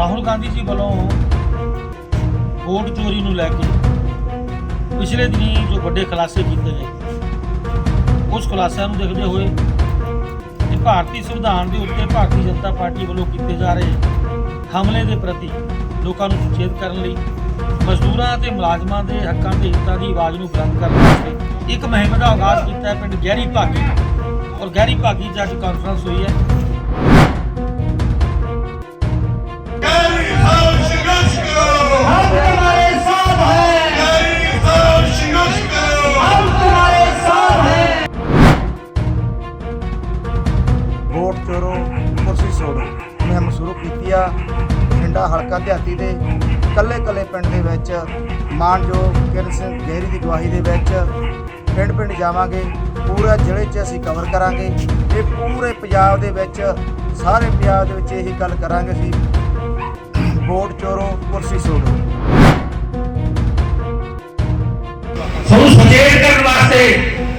ਰਾਹੁਲ ਗਾਂਧੀ ਜੀ ਵੱਲੋਂ ਵੋਟ ਚੋਰੀ ਨੂੰ ਲੈ ਕੇ ਪਿਛਲੇ ਦਿਨੀ ਜੋ ਵੱਡੇ ਖੁਲਾਸੇ ਕੀਤੇ ਗਏ, ਉਸ ਖੁਲਾਸਿਆਂ ਨੂੰ ਦੇਖਦੇ ਹੋਏ ਕਿ ਭਾਰਤੀ ਸੰਵਿਧਾਨ ਦੇ ਉੱਤੇ ਭਾਰਤੀ ਜਨਤਾ ਪਾਰਟੀ ਵੱਲੋਂ ਕੀਤੇ ਜਾ ਰਹੇ ਹਮਲੇ ਦੇ ਪ੍ਰਤੀ ਲੋਕਾਂ ਨੂੰ ਸੁਚੇਤ ਕਰਨ ਲਈ, ਮਜ਼ਦੂਰਾਂ ਅਤੇ ਮੁਲਾਜ਼ਮਾਂ ਦੇ ਹੱਕਾਂ ਦੇ ਹਿੱਤਾਂ ਦੀ ਆਵਾਜ਼ ਨੂੰ ਬੁਲੰਦ ਕਰਨ ਵਾਸਤੇ ਇੱਕ ਮੁਹਿੰਮ ਦਾ ਆਗਾਜ਼ ਕੀਤਾ ਹੈ ਪਿੰਡ ਗਹਿਰੀ ਭਾਗੀ, ਔਰ ਗਹਿਰੀ ਭਾਗੀ ਜੱਜ ਕਾਨਫਰੰਸ ਹੋਈ ਹੈ। ਵੋਟ ਚੋਰੋ ਕੁਰਸੀ ਛੋੜੋ ਮੁਹਿੰਮ ਸ਼ੁਰੂ ਕੀਤੀ ਆ ਬਠਿੰਡਾ ਹਲਕਾ ਦਿਹਾਤੀ ਦੇ ਕੱਲੇ ਕੱਲੇ ਪਿੰਡ ਦੇ ਵਿੱਚ, ਮਾਨਯੋਗ ਕਿਰਨ ਸਿੰਘ ਗਹਿਰੀ ਦੀ ਗਵਾਹੀ ਦੇ ਵਿੱਚ ਪਿੰਡ ਪਿੰਡ ਜਾਵਾਂਗੇ। ਪੂਰਾ ਜ਼ਿਲ੍ਹੇ 'ਚ ਅਸੀਂ ਕਵਰ ਕਰਾਂਗੇ। ਇਹ ਪੂਰੇ ਪੰਜਾਬ ਦੇ ਵਿੱਚ, ਸਾਰੇ ਪੰਜਾਬ ਦੇ ਵਿੱਚ ਇਹੀ ਗੱਲ ਕਰਾਂਗੇ ਅਸੀਂ। ਵੋਟ ਚੋਰੋ ਕੁਰਸੀ ਛੋੜੋ ਤੁਹਾਨੂੰ ਸੁਚੇਤ ਕਰਨ ਵਾਸਤੇ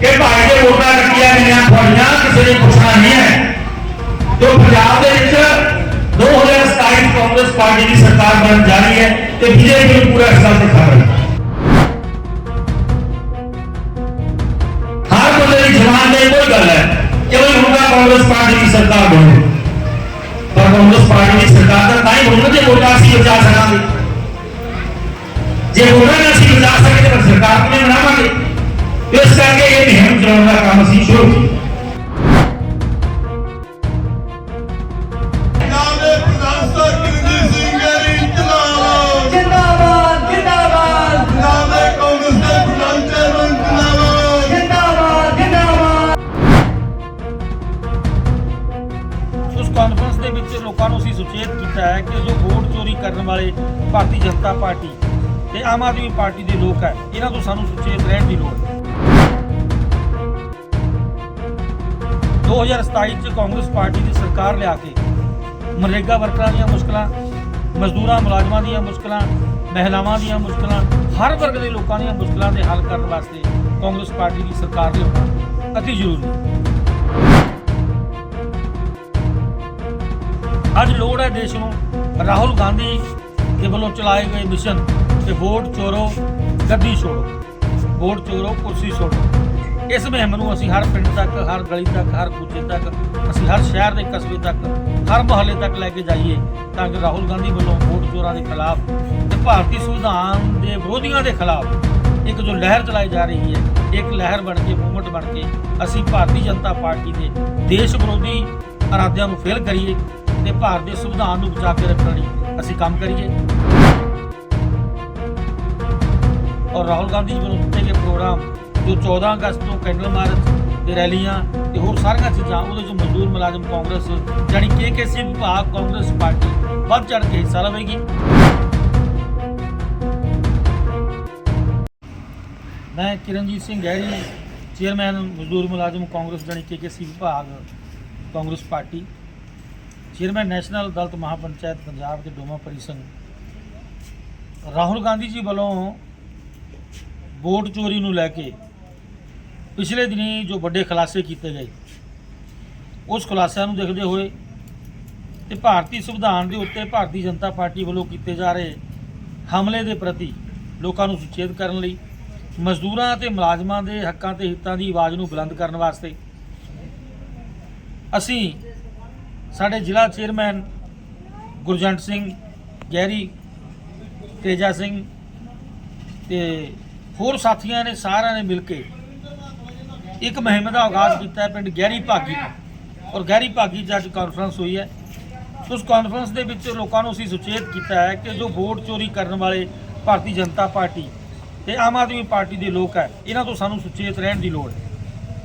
ਕਿ ਭਾਈ ਦੇ ਵੋਟਾਂ ਕੱਟੀਆਂ ਗਈਆਂ ਤੁਹਾਡੀਆਂ ਕਿਸੇ ਨੇ ਪੁੱਛਣਾ ਨਹੀਂ ਹੈ ਜੋ ਪੰਜਾਬ ਦੇ ਵਿੱਚ 2027 ਕਾਂਗਰਸ ਪਾਰਟੀ ਦੀ ਸਰਕਾਰ ਬਣਨ ਜਾ ਰਹੀ ਹੈ ਤੇ ਬੀਜੇਪੀ ਨੂੰ ਪੂਰਾ ਇਸ ਗੱਲ ਤੇ ਖਬਰ ਹੈ ਹਰ ਬੰਦੇ ਦੀ ਜ਼ਬਾਨ ਤੇ ਕੋਈ ਗੱਲ ਹੈ ਕਿ ਉਹ ਹੋਗਾ ਕਾਂਗਰਸ ਪਾਰਟੀ ਦੀ ਸਰਕਾਰ ਬਣੇ ਪਰ ਕਾਂਗਰਸ ਪਾਰਟੀ ਦੀ ਸਰਕਾਰ ਦਾ, ਤਾਂ ਹੀ ਬਣੂ ਜੇ ਵੋਟਾਂ ਅਸੀਂ ਬਚਾ ਸਕਾਂਗੇ। ਜੇ ਉਹਨਾਂ ਨੇ ਅਸੀਂ ਬਚਾ ਸਕਦੇ ਤਾਂ ਸਰਕਾਰ ਨੇ ਬਣਾਵਾਂਗੇ। ਇਸ ਕਰਕੇ ਇਹ ਮੁਹਿੰਮ ਚਲਾਉਣ ਦਾ ਕੰਮ ਅਸੀਂ ਸ਼ੁਰੂ ਵਾਲੇ ਭਾਰਤੀ ਜਨਤਾ ਪਾਰਟੀ ਤੇ ਆਮ ਆਦਮੀ ਪਾਰਟੀ ਦੇ ਲੋਕ ਹੈ, ਇਹਨਾਂ ਤੋਂ ਸਾਨੂੰ ਸੁਚੇਤ ਰਹਿਣ ਦੀ ਲੋੜ ਹੈ। 2027 ਚ ਕਾਂਗਰਸ ਪਾਰਟੀ ਦੀ ਸਰਕਾਰ ਲਿਆ ਕੇ ਮਨਰੇਗਾ ਵਰਕਰਾਂ ਦੀਆਂ ਮੁਸ਼ਕਲਾਂ, ਮਜ਼ਦੂਰਾਂ, ਮੁਲਾਜ਼ਮਾਂ ਦੀਆਂ ਮੁਸ਼ਕਲਾਂ, ਮਹਿਲਾਵਾਂ ਦੀਆਂ ਮੁਸ਼ਕਲਾਂ, ਹਰ ਵਰਗ ਦੇ ਲੋਕਾਂ ਦੀਆਂ ਮੁਸ਼ਕਲਾਂ ਦੇ ਹੱਲ ਕਰਨ ਵਾਸਤੇ ਕਾਂਗਰਸ ਪਾਰਟੀ ਦੀ ਸਰਕਾਰ ਲਿਆਉਣਾ ਅਤੀ ਜ਼ਰੂਰੀ ਅੱਜ ਲੋੜ ਹੈ ਦੇਸ਼ ਨੂੰ ਰਾਹੁਲ ਗਾਂਧੀ ਦੇ ਵੱਲੋਂ ਚਲਾਏ ਗਏ ਮਿਸ਼ਨ ਤੇ ਵੋਟ ਚੋਰੋ ਗੱਡੀ ਛੋੜੋ, ਵੋਟ ਚੋਰੋ ਕੁਰਸੀ ਛੋੜੋ। ਇਸ ਮੁਹਿੰਮ ਨੂੰ ਅਸੀਂ ਹਰ ਪਿੰਡ ਤੱਕ, ਹਰ ਗਲੀ ਤੱਕ, ਹਰ ਕੂਚੇ ਤੱਕ, ਅਸੀਂ ਹਰ ਸ਼ਹਿਰ ਦੇ ਕਸਬੇ ਤੱਕ, ਹਰ ਮੁਹੱਲੇ ਤੱਕ ਲੈ ਕੇ ਜਾਈਏ ਤਾਂ ਕਿ ਰਾਹੁਲ ਗਾਂਧੀ ਵੱਲੋਂ ਵੋਟ ਚੋਰਾਂ ਦੇ ਖਿਲਾਫ ਤੇ ਭਾਰਤੀ ਸੰਵਿਧਾਨ ਦੇ ਵਿਰੋਧੀਆਂ ਦੇ ਖਿਲਾਫ ਇੱਕ ਜੋ ਲਹਿਰ ਚਲਾਈ ਜਾ ਰਹੀ ਹੈ, ਇੱਕ ਲਹਿਰ ਬਣ ਕੇ, ਮੂਵਮੈਂਟ ਬਣ ਕੇ ਅਸੀਂ ਭਾਰਤੀ ਜਨਤਾ ਪਾਰਟੀ ਦੇ ਦੇਸ਼ ਵਿਰੋਧੀ ਇਰਾਦਿਆਂ ਨੂੰ ਫੇਲ ਕਰੀਏ ਤੇ ਭਾਰਤ ਦੇ ਸੰਵਿਧਾਨ ਨੂੰ ਬਚਾ ਕੇ ਰੱਖਣ ਲਈ ਅਸੀਂ ਕੰਮ ਕਰੀਏ। ਔਰ ਰਾਹੁਲ ਗਾਂਧੀ ਜੀ ਵੱਲੋਂ ਦਿੱਤੇ ਗਏ ਪ੍ਰੋਗਰਾਮ, ਜੋ 14 ਅਗਸਤ ਤੋਂ ਕੈਂਡਲ ਮਾਰਚ ਤੇ ਰੈਲੀਆਂ ਤੇ ਹੋਰ ਸਾਰੀਆਂ ਚੀਜ਼ਾਂ, ਉਹਦੇ ਚ ਮਜ਼ਦੂਰ ਮੁਲਾਜ਼ਮ ਕਾਂਗਰਸ, ਯਾਨੀ ਕੇਕੇਸੀ ਵਿਭਾਗ ਕਾਂਗਰਸ ਪਾਰਟੀ ਵੱਧ ਚੜ ਕੇ ਹਿੱਸਾ ਲਵੇਗੀ। ਮੈਂ ਕਿਰਨਜੀਤ ਸਿੰਘ ਗਹਿਰੀ, ਚੇਅਰਮੈਨ, ਮਜ਼ਦੂਰ ਮੁਲਾਜ਼ਮ ਕਾਂਗਰਸ ਜਾਨੀ ਕੇਕੇਸੀ ਵਿਭਾਗ Congress party. Chairman national Dalit Mahapanchayat Punjab ਦੇ ਡੋਮਾ ਪਰਿਸੰਘ। ਰਾਹੁਲ ਗਾਂਧੀ ਜੀ ਵੱਲੋਂ ਵੋਟ ਚੋਰੀ ਨੂੰ ਲੈ ਕੇ ਪਿਛਲੇ ਦਿਨੀ ਜੋ ਵੱਡੇ ਖੁਲਾਸੇ ਕੀਤੇ ਗਏ, ਉਸ ਖੁਲਾਸਿਆਂ ਨੂੰ ਦੇਖਦੇ ਹੋਏ ਤੇ ਭਾਰਤੀ ਸੰਵਿਧਾਨ ਦੇ ਉੱਤੇ ਭਾਰਤੀ ਜਨਤਾ ਪਾਰਟੀ ਵੱਲੋਂ ਕੀਤੇ ਜਾ ਰਹੇ ਹਮਲੇ ਦੇ ਪ੍ਰਤੀ ਲੋਕਾਂ ਨੂੰ ਸੁਚੇਤ ਕਰਨ ਲਈ, ਮਜ਼ਦੂਰਾਂ ਅਤੇ ਮੁਲਾਜ਼ਮਾਂ ਦੇ ਹੱਕਾਂ ਤੇ ਹਿੱਤਾਂ ਦੀ ਆਵਾਜ਼ ਨੂੰ ਬੁਲੰਦ ਕਰਨ ਵਾਸਤੇ ਅਸੀਂ ਸਾਡੇ ਜ਼ਿਲ੍ਹਾ ਚੇਅਰਮੈਨ ਗੁਰਜੰਟ ਸਿੰਘ ਗਹਿਰੀ, ਤੇਜਾ ਸਿੰਘ ਤੇ ਹੋਰ ਸਾਥੀਆਂ ਨੇ ਸਾਰਿਆਂ ਨੇ ਮਿਲ ਕੇ ਇੱਕ ਮੁਹਿੰਮ ਦਾ ਆਗਾਜ਼ ਕੀਤਾ ਪਿੰਡ ਗਹਿਰੀ ਭਾਗੀ ਔਰ ਗਹਿਰੀ ਭਾਗੀ 'ਚ ਅੱਜ ਕਾਨਫਰੰਸ ਹੋਈ ਹੈ। ਉਸ ਕਾਨਫਰੰਸ ਦੇ ਵਿੱਚ ਲੋਕਾਂ ਨੂੰ ਅਸੀਂ ਸੁਚੇਤ ਕੀਤਾ ਹੈ ਕਿ ਜੋ ਵੋਟ ਚੋਰੀ ਕਰਨ ਵਾਲੇ ਭਾਰਤੀ ਜਨਤਾ ਪਾਰਟੀ ਤੇ ਆਮ ਆਦਮੀ ਪਾਰਟੀ ਦੇ ਲੋਕ ਹੈ, ਇਹਨਾਂ ਤੋਂ ਸਾਨੂੰ ਸੁਚੇਤ ਰਹਿਣ ਦੀ ਲੋੜ ਹੈ।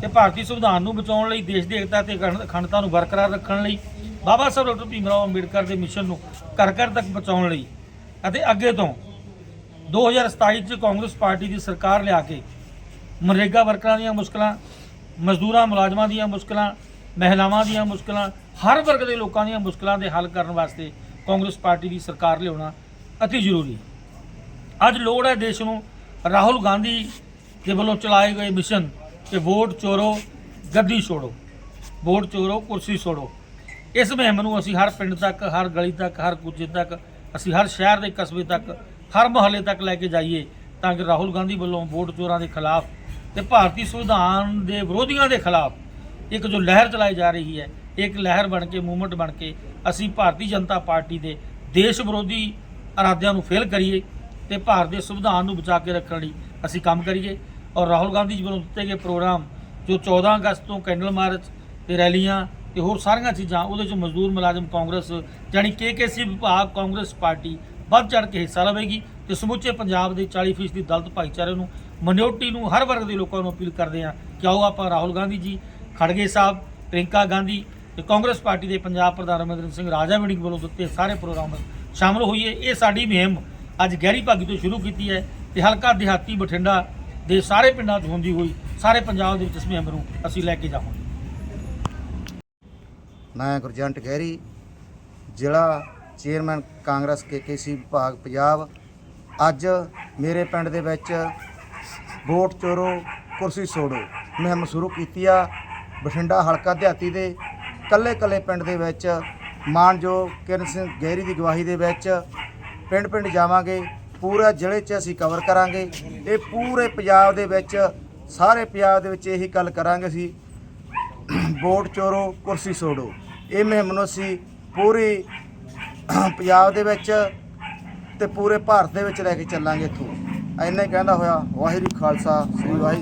ਤੇ ਭਾਰਤੀ ਸੰਵਿਧਾਨ ਨੂੰ ਬਚਾਉਣ ਲਈ ਦੇਸ਼ ਦੀ ਏਕਤਾ ਤੇ ਅਖੰਡ- ਅਖੰਡਤਾ ਨੂੰ ਬਰਕਰਾਰ ਰੱਖਣ ਲਈ ਬਾਬਾ ਸਾਹਿਬ ਡਾਕਟਰ ਭੀਮ ਰਾਓ ਅੰਬੇਡਕਰ ਦੇ ਮਿਸ਼ਨ ਨੂੰ ਘਰ ਘਰ ਤੱਕ ਪਹੁੰਚਾਉਣ ਲਈ ਅਤੇ ਅੱਗੇ ਤੋਂ 2027 ਚ ਕਾਂਗਰਸ ਪਾਰਟੀ ਦੀ ਸਰਕਾਰ ਲਿਆ ਕੇ ਮਨਰੇਗਾ ਵਰਕਰਾਂ ਦੀਆਂ ਮੁਸ਼ਕਲਾਂ, ਮਜ਼ਦੂਰਾਂ, ਮੁਲਾਜ਼ਮਾਂ ਦੀਆਂ ਮੁਸ਼ਕਲਾਂ, ਮਹਿਲਾਵਾਂ ਦੀਆਂ ਮੁਸ਼ਕਲਾਂ, ਹਰ ਵਰਗ ਦੇ ਲੋਕਾਂ ਦੀਆਂ ਮੁਸ਼ਕਲਾਂ ਦੇ ਹੱਲ ਕਰਨ ਵਾਸਤੇ ਕਾਂਗਰਸ ਪਾਰਟੀ ਦੀ ਸਰਕਾਰ ਲਿਆਉਣਾ ਅਤੀ ਜ਼ਰੂਰੀ ਅੱਜ ਲੋੜ ਹੈ ਦੇਸ਼ ਨੂੰ ਰਾਹੁਲ ਗਾਂਧੀ ਦੇ ਵੱਲੋਂ ਚਲਾਏ ਗਏ ਮਿਸ਼ਨ ਕਿ ਵੋਟ ਚੋਰੋ ਗੱਦੀ ਛੋੜੋ। ਵੋਟ ਚੋਰੋ, ਕੁਰਸੀ ਛੋੜੋ। ਇਸ ਮੁਹਿੰਮ ਨੂੰ ਅਸੀਂ ਹਰ ਪਿੰਡ ਤੱਕ, ਹਰ ਗਲੀ ਤੱਕ, ਹਰ ਕੁਚੇ ਤੱਕ, ਅਸੀਂ ਹਰ ਸ਼ਹਿਰ ਦੇ ਕਸਬੇ ਤੱਕ, ਹਰ ਮੁਹੱਲੇ ਤੱਕ ਲੈ ਕੇ ਜਾਈਏ ਤਾਂ ਕਿ ਰਾਹੁਲ ਗਾਂਧੀ ਵੱਲੋਂ ਵੋਟ ਚੋਰਾਂ ਦੇ ਖਿਲਾਫ ਤੇ ਭਾਰਤੀ ਸੰਵਿਧਾਨ ਦੇ ਵਿਰੋਧੀਆਂ ਦੇ ਖਿਲਾਫ ਇੱਕ ਜੋ ਲਹਿਰ ਚਲਾਈ ਜਾ ਰਹੀ ਹੈ, ਇੱਕ ਲਹਿਰ ਬਣ ਕੇ, ਮੂਵਮੈਂਟ ਬਣ ਕੇ ਅਸੀਂ ਭਾਰਤੀ ਜਨਤਾ ਪਾਰਟੀ ਦੇ ਦੇਸ਼ ਵਿਰੋਧੀ ਇਰਾਦਿਆਂ ਨੂੰ ਫੇਲ ਕਰੀਏ ਤੇ ਭਾਰਤ ਦੇ ਸੰਵਿਧਾਨ ਨੂੰ ਬਚਾ ਕੇ ਰੱਖਣ ਲਈ ਅਸੀਂ ਕੰਮ ਕਰੀਏ। ਔਰ ਰਾਹੁਲ ਗਾਂਧੀ ਜੀ ਵੱਲੋਂ ਦਿੱਤੇ ਗਏ ਪ੍ਰੋਗਰਾਮ ਜੋ 14 ਅਗਸਤ ਤੋਂ ਕੈਂਡਲ ਮਾਰਚ ਤੇ ਰੈਲੀਆਂ ਤੇ ਹੋਰ ਸਾਰੀਆਂ ਚੀਜ਼ਾਂ, ਉਹਦੇ ਚ ਮਜ਼ਦੂਰ ਮੁਲਾਜ਼ਮ ਕਾਂਗਰਸ ਜਾਨੀ ਕੇਕੇਸੀ ਵਿਭਾਗ, ਕਾਂਗਰਸ ਪਾਰਟੀ ਵੱਧ ਚੜ ਕੇ ਹਿੱਸਾ ਲਵੇਗੀ ਤੇ ਸਮੁੱਚੇ ਪੰਜਾਬ ਦੇ 40% ਦੀ ਦਲਿਤ ਭਾਈਚਾਰੇ ਨੂੰ ਮਨਿਓਰਟੀ ਨੂੰ, ਹਰ ਵਰਗ ਦੇ ਲੋਕਾਂ ਨੂੰ ਅਪੀਲ ਕਰਦੇ ਹਾਂ ਕਿ ਆਓ ਆਪਾਂ ਰਾਹੁਲ ਗਾਂਧੀ ਜੀ ਖੜਗੇ ਸਾਹਿਬ ਪ੍ਰਿੰਕਾ ਗਾਂਧੀ ਤੇ ਕਾਂਗਰਸ ਪਾਰਟੀ ਦੇ ਪੰਜਾਬ ਪ੍ਰਧਾਨ ਅਮਰਿੰਦਰ ਸਿੰਘ ਰਾਜਾ ਮੀਟਿੰਗ ਵੱਲੋਂ ਦਿੱਤੇ ਸਾਰੇ ਪ੍ਰੋਗਰਾਮ ਵਿੱਚ ਸ਼ਾਮਲ ਹੋਈਏ। ਇਹ ਸਾਡੀ ਮੁਹਿੰਮ ਅੱਜ ਗਹਿਰੀ ਭਾਗੀ ਤੋਂ ਸ਼ੁਰੂ ਕੀਤੀ ਹੈ ਤੇ ਹਲਕਾ ਦਿਹਾਤੀ ਬਠਿੰਡਾ ਦੇ ਸਾਰੇ ਪਿੰਡਾਂ 'ਚ ਹੁੰਦੀ ਹੋਈ, ਸਾਰੇ ਪੰਜਾਬ ਦੇ ਵਿੱਚ ਇਸ ਮੁਹਿੰਮ ਨੂੰ ਅਸੀਂ ਲੈ ਕੇ ਜਾਵਾਂਗੇ। ਮੈਂ ਗੁਰਜੰਟ ਗਹਿਰੀ ਜ਼ਿਲ੍ਹਾ ਚੇਅਰਮੈਨ ਕਾਂਗਰਸ ਕੇਕੇਸੀ ਵਿਭਾਗ ਪੰਜਾਬ। ਅੱਜ ਮੇਰੇ ਪਿੰਡ ਦੇ ਵਿੱਚ ਵੋਟ ਚੋਰੋ ਕੁਰਸੀ ਸੋੜੋ। ਮੁਹਿੰਮ ਸ਼ੁਰੂ ਕੀਤੀ ਆ ਬਠਿੰਡਾ ਹਲਕਾ ਦਿਹਾਤੀ ਦੇ ਕੱਲੇ ਕੱਲੇ ਪਿੰਡ ਦੇ ਵਿੱਚ। ਮਾਨਯੋਗ ਕਿਰਨ ਸਿੰਘ ਗਹਿਰੀ ਦੀ ਗਵਾਹੀ ਦੇ ਵਿੱਚ ਪਿੰਡ ਪਿੰਡ ਜਾਵਾਂਗੇ। ਪੂਰਾ ਜ਼ਿਲ੍ਹੇ 'ਚ ਅਸੀਂ ਕਵਰ ਕਰਾਂਗੇ। ਇਹ ਪੂਰੇ ਪੰਜਾਬ ਦੇ ਵਿੱਚ, ਸਾਰੇ ਪੰਜਾਬ ਦੇ ਵਿੱਚ ਇਹੀ ਗੱਲ ਕਰਾਂਗੇ ਅਸੀਂ। ਵੋਟ ਚੋਰੋ, ਕੁਰਸੀ ਸੋੜੋ। ਇਹ ਮੁਹਿੰਮ ਨੂੰ ਅਸੀਂ ਪੂਰੀ ਪੰਜਾਬ ਦੇ ਵਿੱਚ ਤੇ ਪੂਰੇ ਭਾਰਤ ਦੇ ਵਿੱਚ ਲੈ ਕੇ ਚੱਲਾਂਗੇ ਇੱਥੋਂ। ਇੰਨਾ ਹੀ ਕਹਿੰਦਾ ਹੋਇਆ, ਵਾਹਿਗੁਰੂ ਖਾਲਸਾ, ਸ੍ਰੀ ਵਾਹਿਗੁਰੂ।